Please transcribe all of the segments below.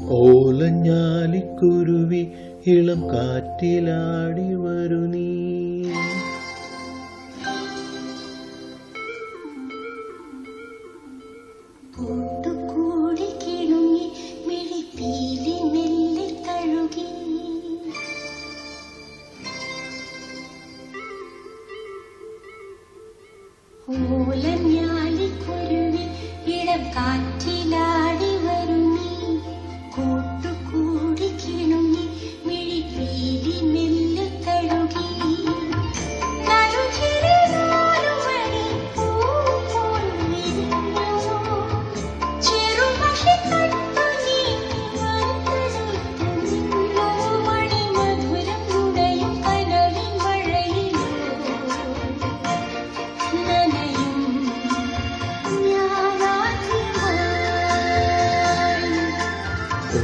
ഓലഞ്ഞാലിക്കുരുവി ഇളം കാറ്റിലാടി വരു നീ.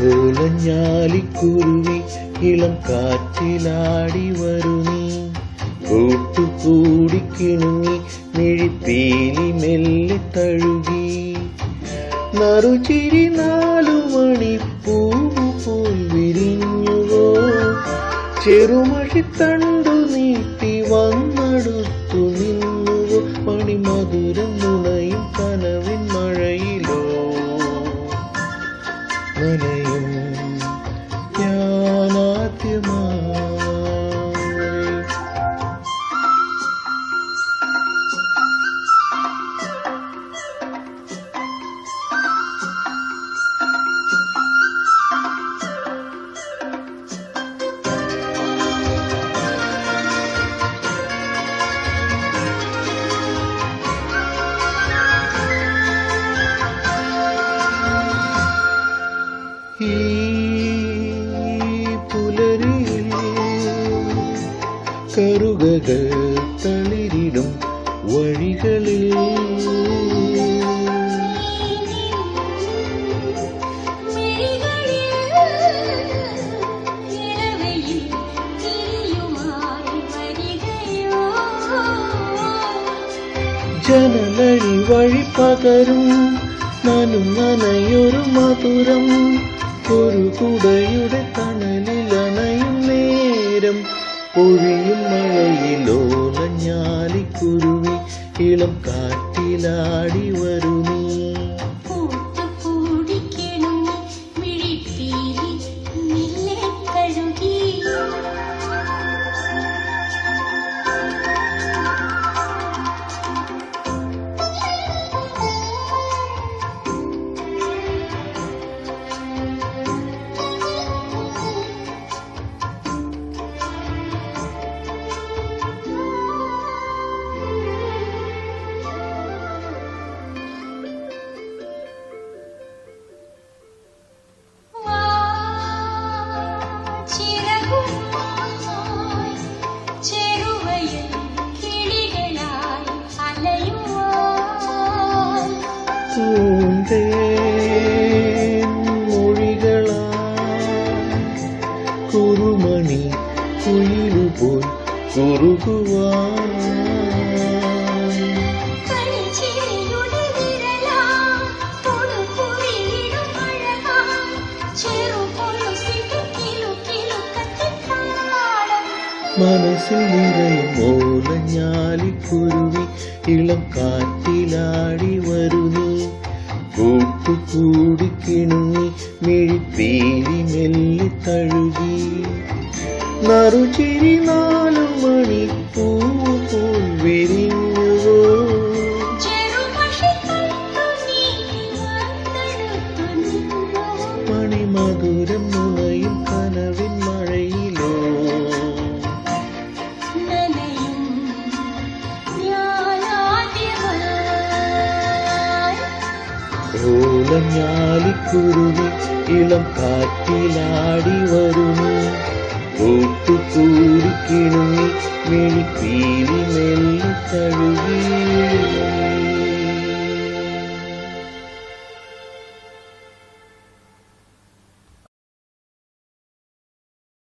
ഓലഞ്ഞാലിക്കുരുവി ഇളം കാറ്റിലാടി വരു നീ കൂട്ടുകൂടി കിണുങ്ങി മിഴിപ്പീലി മെല്ലെ തഴുകി. നറുചിരി നാലു മണിപ്പൂവ് പോൽ വിരിഞ്ഞുവോ. ചെറുമഴിത്തണ്ടു നനയും கருககள் தளிரிடும் வழிகளில். ஜனலழி வழி பகரும் நானும் நனையொரு மதுரம். ஒரு குடையுடைய தணலில் அணையும் நேரம். പൊഴിയും മഴയിലോലഞ്ഞാലിക്കുരുവി ഇളം കാറ്റിലാടി വരു. മൊഴികളായി കുറുമണി കുയിലുപോൽ കുറുകുവാൻ. മനസ്സിൽ നിറയും ഓലഞ്ഞാലിക്കുരുവി ഇളം കാറ്റിലാടി വരുന്നു കൂട്ടുകൂടി കിണുങ്ങി മിഴിപ്പേരി മെല്ലെ തഴുകി നറുചിരി നാലു പോൽ വിരിഞ്ഞുവോ നിന്നു. മണിമധുരം നുണയും കനവിൻ ഓലഞ്ഞാലിക്കുരുവി ഇളം കാറ്റിലാടി വരുന്നു കൂട്ടുകൂടി കിണുങ്ങി മിഴിപ്പീലി മെല്ലെ തഴുകി